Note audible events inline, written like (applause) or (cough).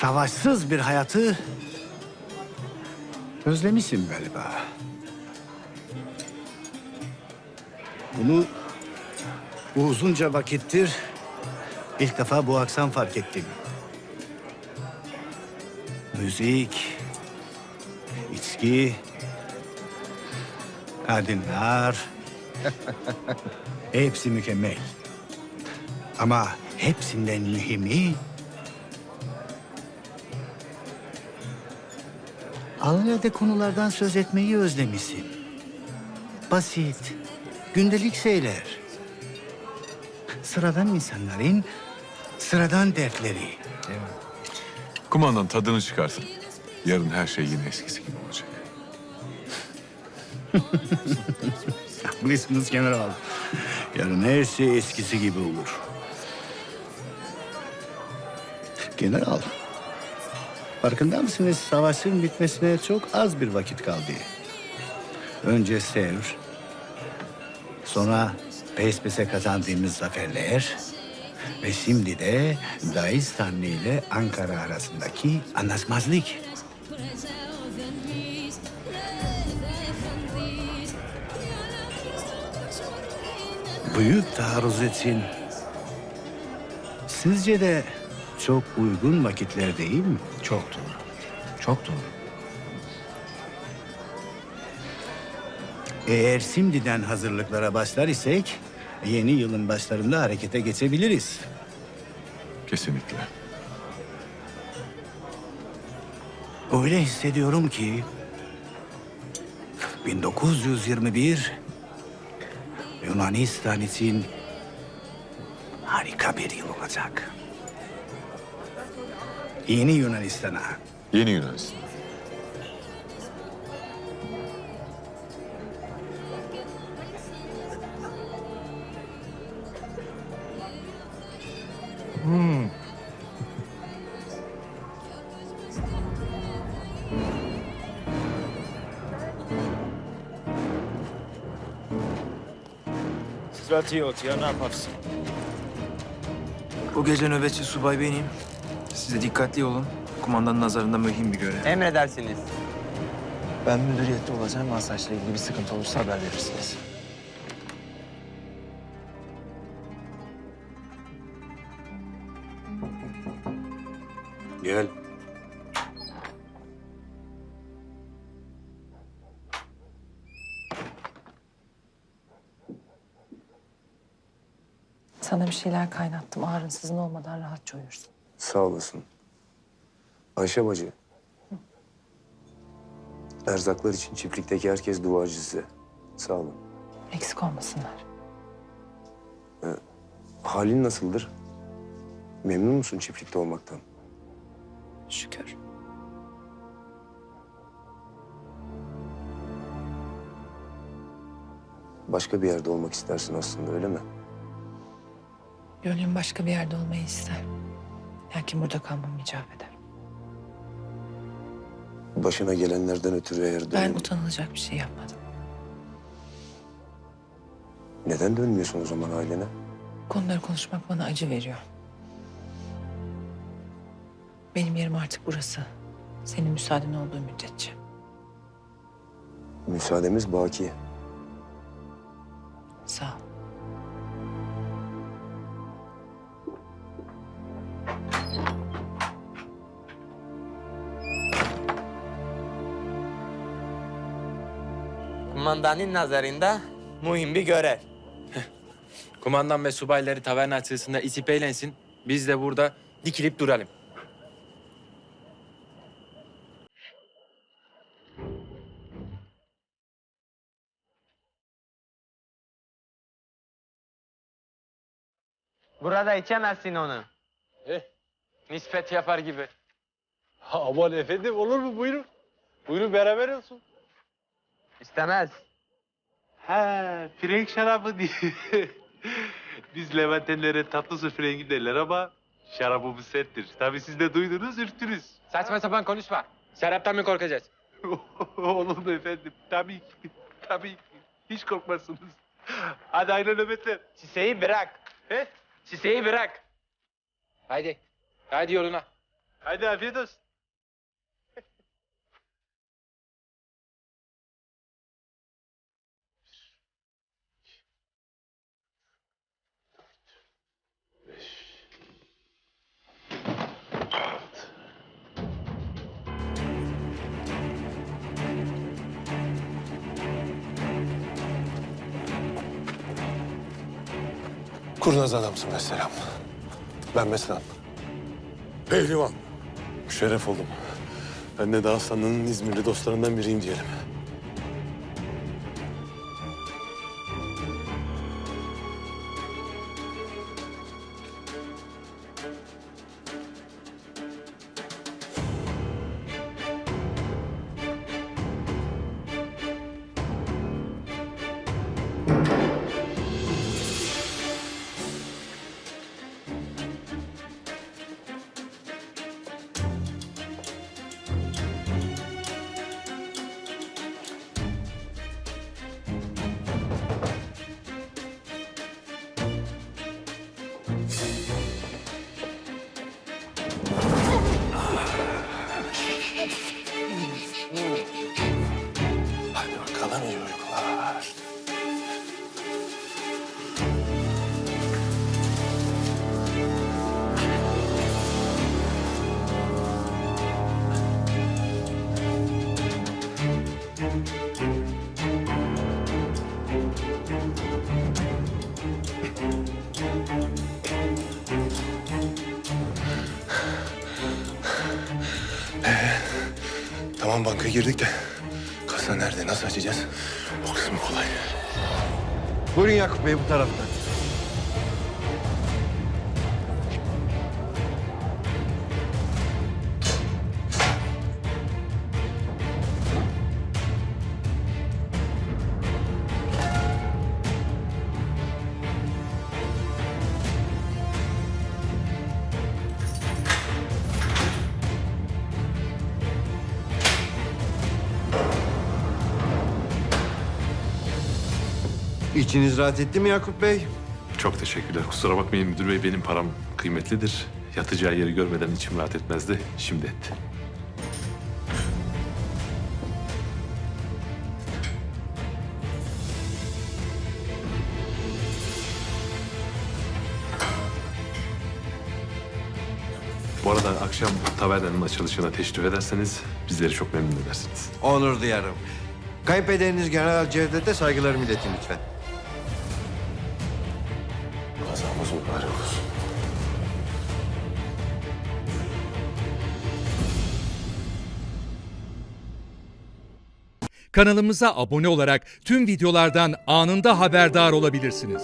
savaşsız bir hayatı özlemişim galiba. Bunu uzunca vakittir ilk defa bu akşam fark ettim. Müzik, içki, kadınlar, (laughs) hepsi mükemmel. Ama hepsinden mühimi alelade konulardan söz etmeyi özlemişim. Basit, gündelik şeyler. Sıradan insanların sıradan dertleri. Kumandan tadını çıkarsın. Yarın her şey yine eskisi gibi olacak. (laughs) Haklısınız general. Yarın her şey eskisi gibi olur. General, farkında mısınız? Savaşın bitmesine çok az bir vakit kaldı. Önce Sevr, sonra peşe kazandığımız zaferler ve şimdi de Dağistanlı ile Ankara arasındaki anlaşmazlık. Büyük taarruz için sizce de çok uygun vakitler değil mi? Çok doğru. Çok doğru. Eğer şimdiden hazırlıklara başlar isek yeni yılın başlarında harekete geçebiliriz. Kesinlikle. Öyle hissediyorum ki 1921 Yunanistan için harika bir yıl olacak. Yeni Yunanistan'a Yeni Yunanistan. Stratiyot ya ne yaparsın? Bu gece nöbetçi subay benim. Siz de dikkatli olun. Kumandanın nazarında mühim bir görev. Emredersiniz. Ben müdüriyette olacağım. Asayişle ilgili bir sıkıntı olursa haber verirsiniz. Gel. Sana bir şeyler kaynattım. Ağrınsızın olmadan rahatça uyursun. Sağ olasın. Ayşe bacı. Erzaklar için çiftlikteki herkes duacı size. Sağ olun. Eksik olmasınlar. Halin nasıldır? Memnun musun çiftlikte olmaktan? Şükür. Başka bir yerde olmak istersin aslında öyle mi? Gönlüm başka bir yerde olmayı ister. Lakin burada kalmam icap eder. Başına gelenlerden ötürü eğer Ben utanılacak bir şey yapmadım. Neden dönmüyorsun o zaman ailene? Konuları konuşmak bana acı veriyor. Benim yerim artık burası. Senin müsaaden olduğu müddetçe. Müsaademiz baki. Sağ ol. Kumandanın nazarında mühim bir görev. Kumandan ve subayları taverna açısında isip eğlensin. Biz de burada dikilip duralım. Burada içemezsin onu. Eh, nispet yapar gibi. Aman efendim olur mu buyurun. Buyurun beraber olsun. İstemez. He frenk şarabı diye. (laughs) Biz Levantenlere tatlı su frengi derler ama şarabımız serttir. Tabii siz de duydunuz ürktünüz. Saçma sapan konuşma. Şaraptan mı korkacağız? (laughs) olur mu efendim? Tabii ki. Tabii ki. Hiç korkmazsınız. Hadi hayırlı nöbetler. Çiçeği bırak. He? Çiçeği bırak. Haydi. Haydi yoluna. Hadi afiyet olsun. Kurnaz adamsın mesela. Ben Mesnan. Pehlivan. Şeref oldum. Ben de Dağıstanlı'nın İzmirli dostlarından biriyim diyelim. Tamam banka girdik de kasa nerede nasıl açacağız? O kısmı kolay. Buyurun Yakup Bey bu taraftan. İçiniz rahat etti mi Yakup Bey? Çok teşekkürler. Kusura bakmayın müdür bey benim param kıymetlidir. Yatacağı yeri görmeden içim rahat etmezdi. Şimdi etti. Bu arada akşam tavernanın açılışına teşrif ederseniz bizleri çok memnun edersiniz. Onur duyarım. Kayınpederiniz General Cevdet'e saygılarımı iletin lütfen. Kazamız mübarek olsun. Kanalımıza abone olarak tüm videolardan anında haberdar olabilirsiniz.